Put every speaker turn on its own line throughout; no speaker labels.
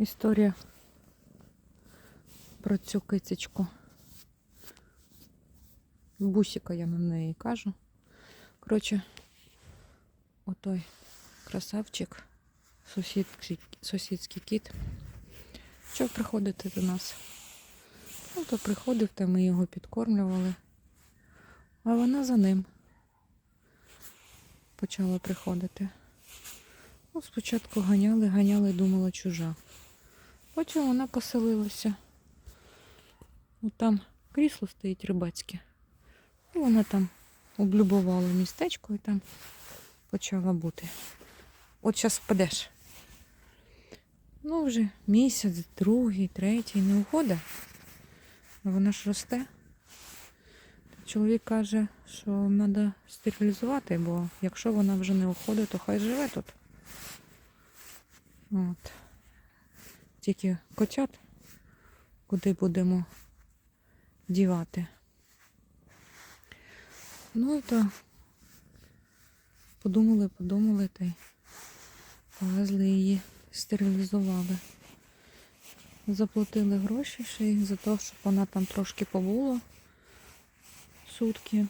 історія про цю кицечку. Бусіка я на неї кажу. Коротше, отой красавчик, сусідський, сусідський кіт. Що приходити до нас? Ну, то приходив, та ми його підкормлювали. А вона за ним почала приходити. Ну, спочатку ганяли, ганяли, думала чужа. Потім вона поселилася. От там крісло стоїть рибацьке. І вона там облюбувала містечко і там почала бути. От зараз впадеш. Ну, вже місяць, другий, третій, не уходить. Вона ж росте. Чоловік каже, що треба стерилізувати, бо якщо вона вже не уходить, то хай живе тут. От. Тільки котят, куди будемо дівати. Ну і то подумали, подумали та й повезли її, стерилізували. Заплатили гроші ще й за те, щоб вона там трошки побула сутки,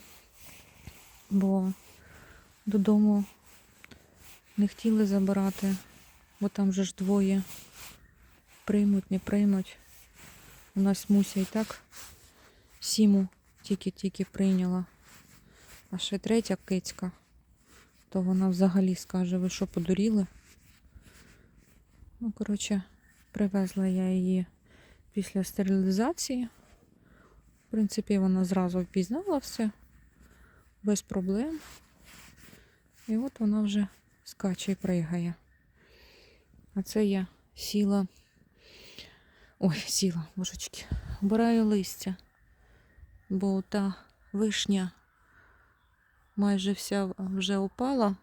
бо додому не хотіли забирати, бо там же ж двоє приймуть, не приймуть. У нас Муся і так сіму тільки-тільки прийняла. А ще третя кицька, то вона взагалі скаже, ви що подуріли? Ну, коротше, привезла я її після стерилізації. В принципі, вона зразу впізнала все, без проблем. І от вона вже скаче і пригає. А це я сіла. Ой, сіла, божечки. Обираю листя, бо та вишня майже вся вже опала.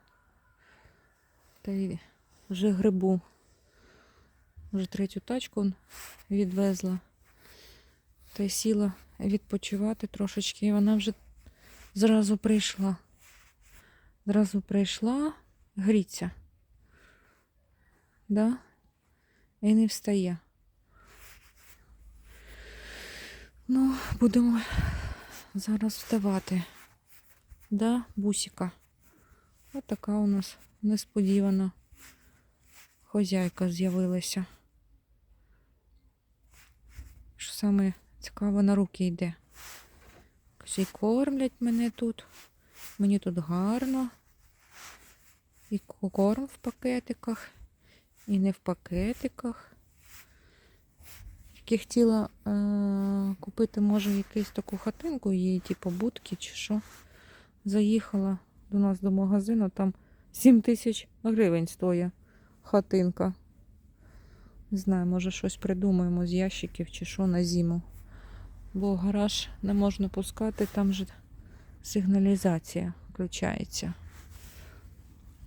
Та й вже грибу. Вже третю тачку відвезла. Та й сіла відпочивати трошечки. І вона вже зразу прийшла. Зразу прийшла, гріться. Да? І не встає. Ну, будемо зараз вставати. Да, бусіка. Ось така у нас несподівана хозяйка з'явилася. Що саме цікаво на руки йде. Й кормлять мене тут. Мені тут гарно. І корм в пакетиках, і не в пакетиках. Тільки хотіла е- купити, може, якусь таку хатинку, її, типу будки чи що. Заїхала до нас до магазину, там 7 тисяч гривень стоїть хатинка. Не знаю, може щось придумаємо з ящиків чи що на зиму. Бо гараж не можна пускати, там же сигналізація включається.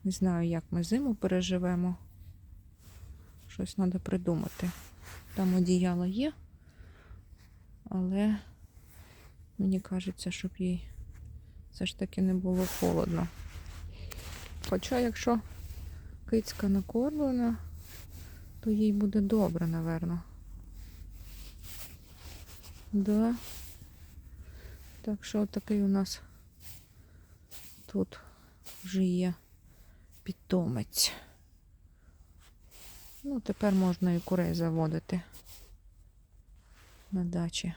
Не знаю, як ми зиму переживемо. Щось треба придумати. Там одіяло є, але мені кажеться, щоб їй все ж таки не було холодно. Хоча, якщо кицька накормлена, то їй буде добре, напевно. Да. Так що такий у нас тут вже є питомець. Ну, тепер можна і курей заводити на дачі.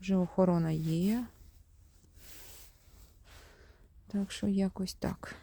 Вже охорона є. Так що якось так.